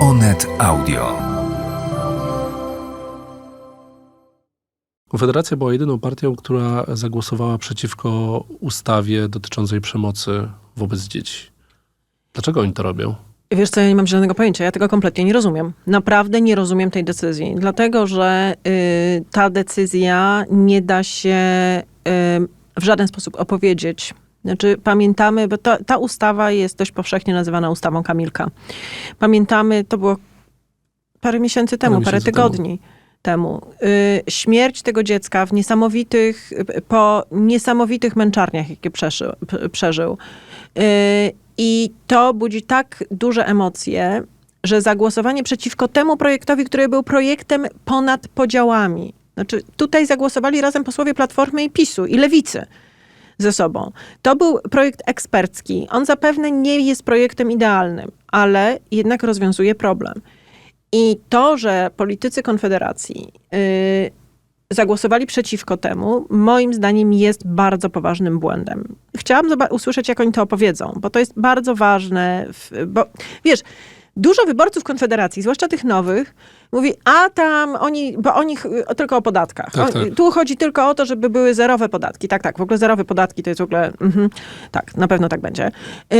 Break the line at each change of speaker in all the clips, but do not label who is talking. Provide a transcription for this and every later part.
Onet Audio.
Konfederacja była jedyną partią, która zagłosowała przeciwko ustawie dotyczącej przemocy wobec dzieci. Dlaczego oni to robią?
Wiesz co, ja nie mam żadnego pojęcia, ja tego kompletnie nie rozumiem. Naprawdę nie rozumiem tej decyzji, dlatego że y, ta decyzja nie da się y, w żaden sposób opowiedzieć. Znaczy, pamiętamy, bo ta, ta ustawa jest dość powszechnie nazywana ustawą Kamilka. Pamiętamy, to było parę miesięcy temu, parę,
miesięcy
tygodni temu. Y, śmierć tego dziecka w niesamowitych, po niesamowitych męczarniach, jakie przeżył. przeżył. I to budzi tak duże emocje, że zagłosowanie przeciwko temu projektowi, który był projektem ponad podziałami. Znaczy, tutaj zagłosowali razem posłowie Platformy i PiSu i Lewicy ze sobą. To był projekt ekspercki. On zapewne nie jest projektem idealnym, ale jednak rozwiązuje problem. I to, że politycy Konfederacji yy, zagłosowali przeciwko temu, moim zdaniem jest bardzo poważnym błędem. Chciałam usłyszeć, jak oni to opowiedzą, bo to jest bardzo ważne, w, bo wiesz, dużo wyborców Konfederacji, zwłaszcza tych nowych, mówi, a tam oni, bo oni ch- tylko o podatkach.
Tak,
O-
tak.
Tu chodzi tylko o to, żeby były zerowe podatki. Tak, tak, w ogóle zerowe podatki to jest w ogóle, mhm, tak, na pewno tak będzie. Yy,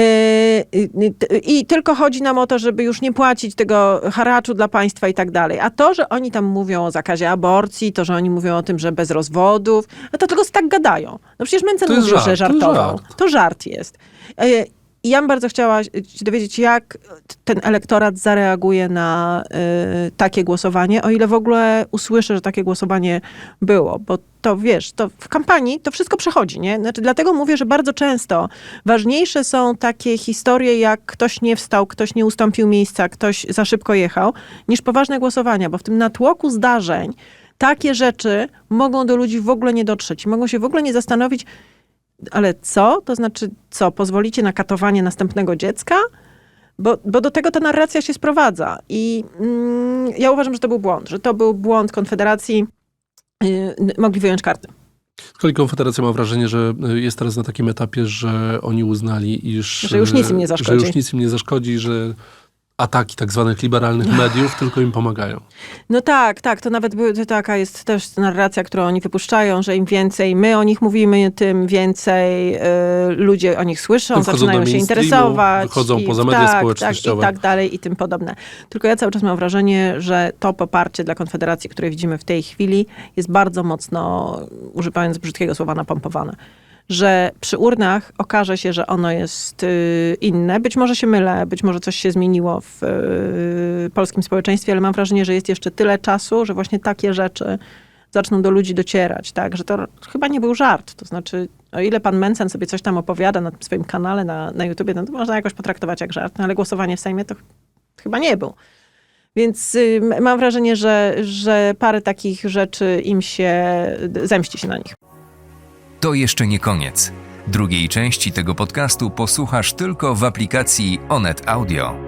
yy, t- I tylko chodzi nam o to, żeby już nie płacić tego haraczu dla państwa i tak dalej. A to, że oni tam mówią o zakazie aborcji, to, że oni mówią o tym, że bez rozwodów, no to tylko tak gadają. No przecież Mencen
To
mówił,
żart,
że
to
żartował.
żart.
To żart jest. Yy, I ja bym bardzo chciała się dowiedzieć, jak ten elektorat zareaguje na y, takie głosowanie, o ile w ogóle usłyszę, że takie głosowanie było, bo to wiesz, to w kampanii to wszystko przechodzi, nie? Znaczy, dlatego mówię, że bardzo często ważniejsze są takie historie, jak ktoś nie wstał, ktoś nie ustąpił miejsca, ktoś za szybko jechał, niż poważne głosowania, bo w tym natłoku zdarzeń takie rzeczy mogą do ludzi w ogóle nie dotrzeć, mogą się w ogóle nie zastanowić, ale co? To znaczy, co? Pozwolicie na katowanie następnego dziecka? Bo, bo do tego ta narracja się sprowadza. I mm, ja uważam, że to był błąd, że to był błąd Konfederacji. Yy, mogli wyjąć karty.
Z kolei Konfederacja ma wrażenie, że y, jest teraz na takim etapie, że oni uznali, iż...
Że już nic im nie
y,
zaszkodzi.
Że już nic im nie zaszkodzi, że ataki tak zwanych liberalnych mediów tylko im pomagają.
No tak, tak, to nawet były, taka jest też narracja, którą oni wypuszczają, że im więcej my o nich mówimy, tym więcej y, ludzie o nich słyszą, zaczynają się interesować.
wychodzą
i,
poza media
tak,
społecznościowe.
Tak, I tak dalej i tym podobne. Tylko ja cały czas mam wrażenie, że to poparcie dla Konfederacji, które widzimy w tej chwili, jest bardzo mocno, używając brzydkiego słowa, napompowane. Że przy urnach okaże się, że ono jest y, inne. Być może się mylę, być może coś się zmieniło w y, polskim społeczeństwie, ale mam wrażenie, że jest jeszcze tyle czasu, że właśnie takie rzeczy zaczną do ludzi docierać, tak? Że to chyba nie był żart. To znaczy, o ile pan Mencen sobie coś tam opowiada na swoim kanale na, na YouTubie, no to można jakoś potraktować jak żart, no ale głosowanie w Sejmie to ch- chyba nie był. Więc y, mam wrażenie, że, że parę takich rzeczy im się, zemści się na nich.
To jeszcze nie koniec. Drugiej części tego podcastu posłuchasz tylko w aplikacji Onet Audio.